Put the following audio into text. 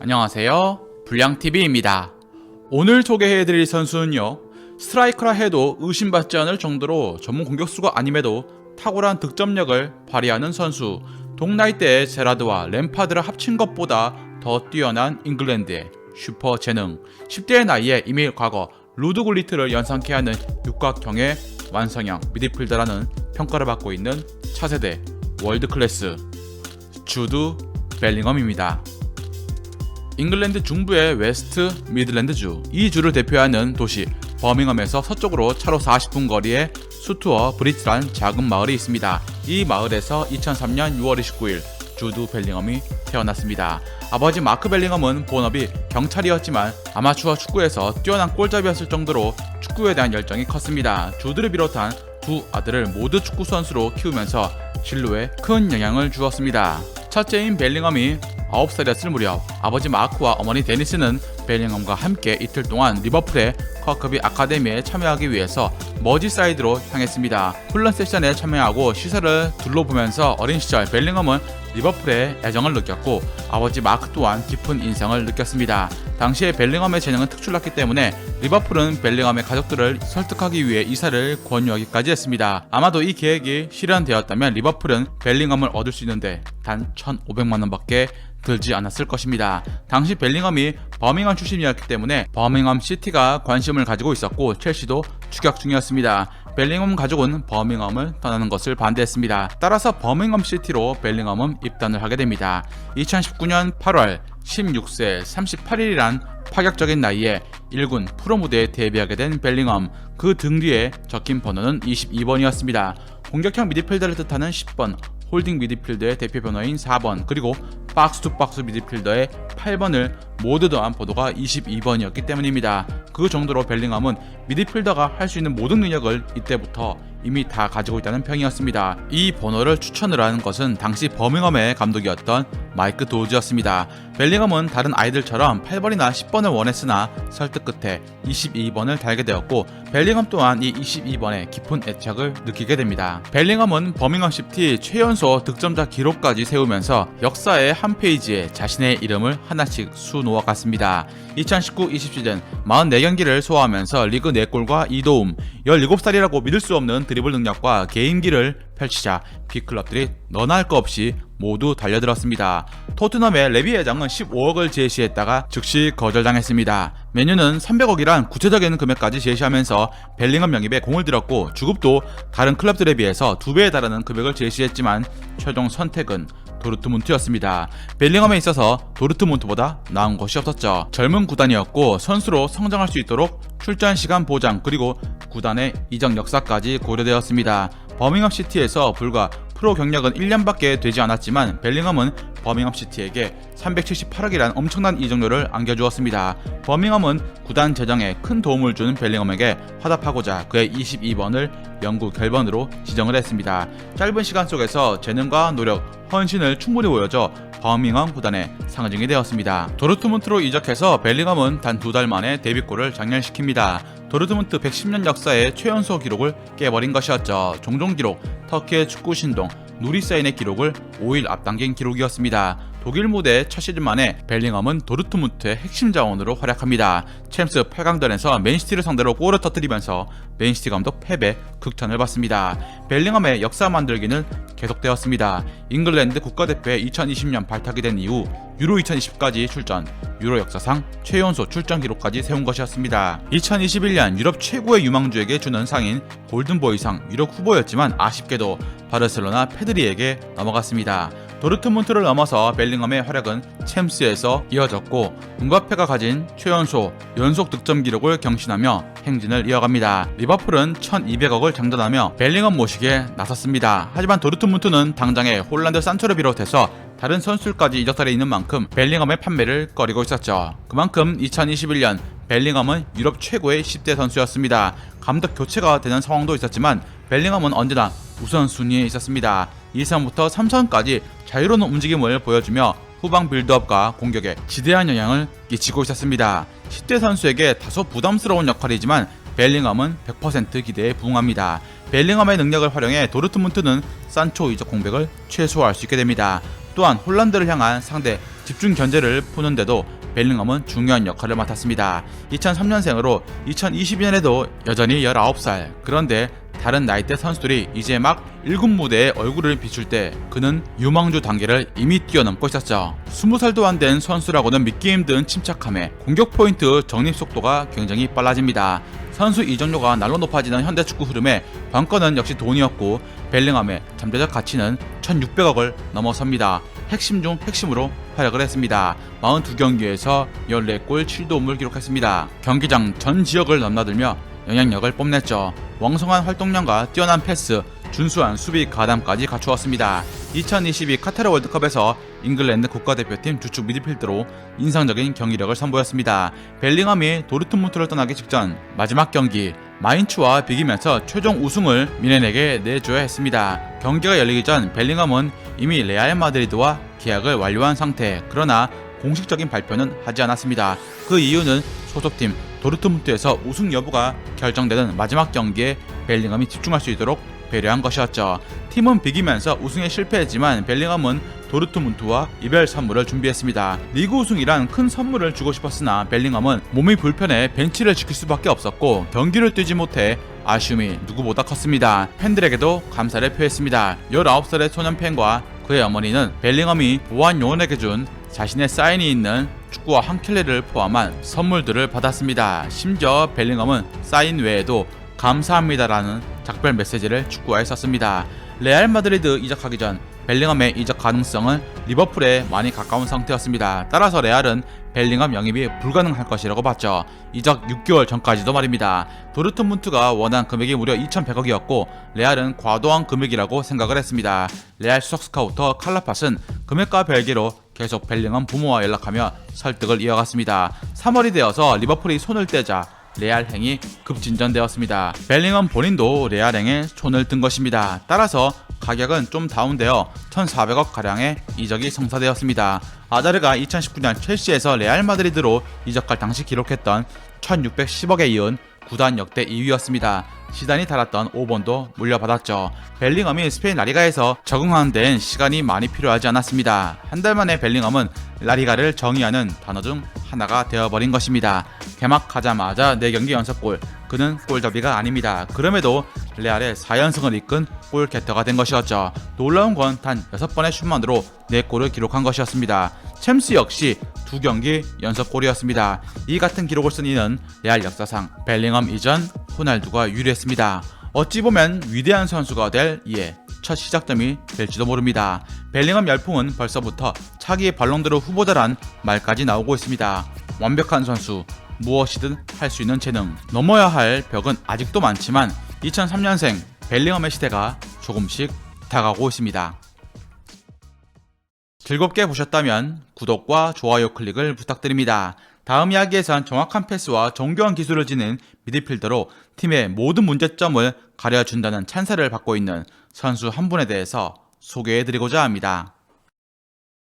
안녕하세요. 불량TV입니다. 오늘 소개해드릴 선수는요, 스트라이커라 해도 의심받지 않을 정도로 전문 공격수가 아님에도 탁월한 득점력을 발휘하는 선수, 동나이대의 제라드와 램파드를 합친 것보다 더 뛰어난 잉글랜드의 슈퍼 재능, 10대의 나이에 이미 과거 루드 굴리트를 연상케 하는 육각형의 완성형 미드필더라는 평가를 받고 있는 차세대 월드 클래스 주드 벨링엄입니다. 잉글랜드 중부의 웨스트 미들랜드주 이 주를 대표하는 도시 버밍엄에서 서쪽으로 차로 40분 거리에 수투어 브리트란 작은 마을이 있습니다. 이 마을에서 2003년 6월 29일 주드 벨링엄이 태어났습니다. 아버지 마크 벨링엄은 본업이 경찰이었지만 아마추어 축구에서 뛰어난 골잡이였을 정도로 축구에 대한 열정이 컸습니다. 주드를 비롯한 두 아들을 모두 축구 선수로 키우면서 진로에 큰 영향을 주었습니다. 첫째인 벨링엄이 9살이었을 무렵 아버지 마크와 어머니 데니스는 벨링엄과 함께 이틀 동안 리버풀의 커커비 아카데미에 참여하기 위해서 머지사이드로 향했습니다. 훈련 세션에 참여하고 시설을 둘러보면서 어린 시절 벨링엄은 리버풀에 애정을 느꼈고 아버지 마크 또한 깊은 인상을 느꼈습니다. 당시에 벨링엄의 재능은 특출났기 때문에 리버풀은 벨링엄의 가족들을 설득하기 위해 이사를 권유하기까지 했습니다. 아마도 이 계획이 실현되었다면 리버풀은 벨링엄을 얻을 수 있는데 단 1,500만 원밖에 들지 않았을 것입니다. 당시 벨링엄이 버밍엄 출신이었기 때문에 버밍엄 시티가 관심을 가지고 있었고 첼시도 추격 중이었습니다. 벨링엄 가족은 버밍엄을 떠나는 것을 반대했습니다. 따라서 버밍엄 시티로 벨링엄은 입단을 하게 됩니다. 2019년 8월 16세 38일이란 파격적인 나이에 1군 프로 무대에 데뷔하게 된 벨링엄 그 등 뒤에 적힌 번호는 22번이었습니다. 공격형 미드필더를 뜻하는 10번, 홀딩 미드필더의 대표 번호인 4번, 그리고 박스 투 박스 미드필더의 8번을 모두 더한 번호가 22번이었기 때문입니다. 그 정도로 벨링엄은 미드필더가 할 수 있는 모든 능력을 이때부터 이미 다 가지고 있다는 평이었습니다. 이 번호를 추천을 하는 것은 당시 버밍엄의 감독이었던 마이크 도즈였습니다. 벨링엄은 다른 아이들처럼 8번이나 10번을 원했으나 설득 끝에 22번을 달게 되었고 벨링엄 또한 이 22번에 깊은 애착을 느끼게 됩니다. 벨링엄은 버밍엄 시티 최연소 득점자 기록까지 세우면서 역사의 한 페이지에 자신의 이름을 하나씩 수 놓아 갔습니다. 2019-20 시즌 44경기를 소화하면서 리그 4골과 2도움, 17살이라고 믿을 수 없는 드리블 능력과 개인기를 펼치자 빅클럽들이 너나 할거 없이 모두 달려들었습니다. 토트넘의 레비 회장은 15억을 제시했다가 즉시 거절당했습니다. 메뉴는 300억이란 구체적인 금액까지 제시하면서 벨링엄 영입에 공을 들였고 주급도 다른 클럽들에 비해서 2배에 달하는 금액을 제시했지만 최종 선택은 도르트문트였습니다. 벨링엄에 있어서 도르트문트보다 나은 것이 없었죠. 젊은 구단이었고 선수로 성장할 수 있도록 출전 시간 보장 그리고 구단의 이적 역사까지 고려되었습니다. 버밍엄 시티에서 불과 프로 경력은 1년밖에 되지 않았지만 벨링엄은 버밍엄 시티에게 378억이란 엄청난 이적료를 안겨주었습니다. 버밍엄은 구단 재정에 큰 도움을 준 벨링엄에게 화답하고자 그의 22번을 영구 결번으로 지정을 했습니다. 짧은 시간 속에서 재능과 노력, 헌신을 충분히 보여줘 버밍엄 구단의 상징이 되었습니다. 도르트문트로 이적해서 벨링엄은 단 두 달 만에 데뷔골을 장렬시킵니다. 도르트문트 110년 역사의 최연소 기록을 깨버린 것이었죠. 종종 기록, 터키의 축구 신동, 누리사인의 기록을 5일 앞당긴 기록이었습니다. 독일 무대 첫 시즌 만에 벨링엄은 도르트문트의 핵심 자원으로 활약합니다. 챔스 8강전에서 맨시티를 상대로 골을 터뜨리면서 맨시티 감독 패배 극찬을 받습니다. 벨링엄의 역사 만들기는 계속되었습니다. 잉글랜드 국가대표에 2020년 발탁이 된 이후 유로 2020까지 출전, 유로 역사상 최연소 출전 기록까지 세운 것이었습니다. 2021년 유럽 최고의 유망주에게 주는 상인 골든보이상 유럽 후보였지만 아쉽게도 바르셀로나 페드리에게 넘어갔습니다. 도르트문트를 넘어서 벨링엄의 활약은 챔스에서 이어졌고 은바페가 가진 최연소 연속 득점 기록을 경신하며 행진을 이어갑니다. 리버풀은 1200억을 장전하며 벨링엄 모시기에 나섰습니다. 하지만 도르트문트는 당장에 홀란드 산초를 비롯해서 다른 선수들까지 이적설에 있는 만큼 벨링엄의 판매를 꺼리고 있었죠. 그만큼 2021년 벨링엄은 유럽 최고의 10대 선수였습니다. 감독 교체가 되는 상황도 있었지만 벨링엄은 언제나 우선순위에 있었습니다. 2선부터 3선까지 자유로운 움직임을 보여주며 후방 빌드업과 공격에 지대한 영향을 끼치고 있었습니다. 10대 선수에게 다소 부담스러운 역할이지만 벨링엄은 100% 기대에 부응합니다. 벨링엄의 능력을 활용해 도르트문트는 산초 이적 공백을 최소화할 수 있게 됩니다. 또한 홀란드를 향한 상대 집중 견제를 푸는데도 벨링엄은 중요한 역할을 맡았습니다. 2003년생으로 2020년에도 여전히 19살. 그런데 다른 나이대 선수들이 이제 막 1군 무대에 얼굴을 비출 때 그는 유망주 단계를 이미 뛰어넘고 있었죠. 20살도 안 된 선수라고는 믿기 힘든 침착함에 공격 포인트 정립 속도가 굉장히 빨라집니다. 선수 이적료가 날로 높아지는 현대 축구 흐름에 관건은 역시 돈이었고 벨링엄의 잠재적 가치는 1,600억을 넘어섭니다. 핵심 중 핵심으로 활약을 했습니다. 42경기에서 14골 7도움을 기록했습니다. 경기장 전 지역을 넘나들며 영향력을 뽐냈죠. 왕성한 활동량과 뛰어난 패스, 준수한 수비 가담까지 갖추었습니다. 2022 카타르 월드컵에서 잉글랜드 국가대표팀 주축 미드필더로 인상적인 경기력을 선보였습니다. 벨링엄이 도르트문트를 떠나기 직전 마지막 경기 마인츠와 비기면서 최종 우승을 미넨에게 내줘야 했습니다. 경기가 열리기 전 벨링엄은 이미 레알 마드리드와 계약을 완료한 상태. 그러나 공식적인 발표는 하지 않았습니다. 그 이유는 소속팀 도르트문트에서 우승 여부가 결정되는 마지막 경기에 벨링엄이 집중할 수 있도록 배려한 것이었죠. 팀은 비기면서 우승에 실패했지만 벨링엄은 도르트문트와 이별 선물을 준비했습니다. 리그 우승이란 큰 선물을 주고 싶었으나 벨링엄은 몸이 불편해 벤치를 지킬 수밖에 없었고 경기를 뛰지 못해 아쉬움이 누구보다 컸습니다. 팬들에게도 감사를 표했습니다. 19살의 소년 팬과 그의 어머니는 벨링엄이 보안 요원에게 준 자신의 사인이 있는 축구와 한 켤레를 포함한 선물들을 받았습니다. 심지어 벨링엄은 사인 외에도 감사합니다라는 작별 메시지를 축구화에 썼습니다. 레알 마드리드 이적하기 전 벨링엄의 이적 가능성은 리버풀에 많이 가까운 상태였습니다. 따라서 레알은 벨링엄 영입이 불가능할 것이라고 봤죠. 이적 6개월 전까지도 말입니다. 도르트문트가 원한 금액이 무려 2,100억이었고 레알은 과도한 금액이라고 생각을 했습니다. 레알 수석 스카우터 칼라팟은 금액과 별개로 계속 벨링엄 부모와 연락하며 설득을 이어갔습니다. 3월이 되어서 리버풀이 손을 떼자 레알 행이 급진전되었습니다. 벨링엄 본인도 레알 행에 손을 든 것입니다. 따라서 가격은 좀 다운되어 1,400억 가량의 이적이 성사되었습니다. 아자르가 2019년 첼시에서 레알 마드리드로 이적할 당시 기록했던 1,610억에 이은 구단 역대 2위였습니다. 시단이 달았던 5번도 물려받았죠. 벨링엄이 스페인 라리가에서 적응하는 데는 시간이 많이 필요하지 않았습니다. 한 달 만에 벨링엄은 라리가를 정의하는 단어 중 하나가 되어버린 것입니다. 개막하자마자 4경기 연속골. 그는 골잡이가 아닙니다. 그럼에도 레알의 4연승을 이끈 골게터가 된 것이었죠. 놀라운 건 단 6번의 슛만으로 4골을 기록한 것이었습니다. 챔스 역시 두 경기 연속골이었습니다. 이 같은 기록을 쓴 이는 레알 역사상 벨링엄 이전 호날두가 유리했습니다. 어찌 보면 위대한 선수가 될 이에 첫 시작점이 될지도 모릅니다. 벨링엄 열풍은 벌써부터 차기 발롱드르 후보자란 말까지 나오고 있습니다. 완벽한 선수, 무엇이든 할 수 있는 재능. 넘어야 할 벽은 아직도 많지만 2003년생 벨링엄의 시대가 조금씩 다가오고 있습니다. 즐겁게 보셨다면 구독과 좋아요 클릭을 부탁드립니다. 다음 이야기에선 정확한 패스와 정교한 기술을 지닌 미드필더로 팀의 모든 문제점을 가려준다는 찬사를 받고 있는 선수 한 분에 대해서 소개해드리고자 합니다.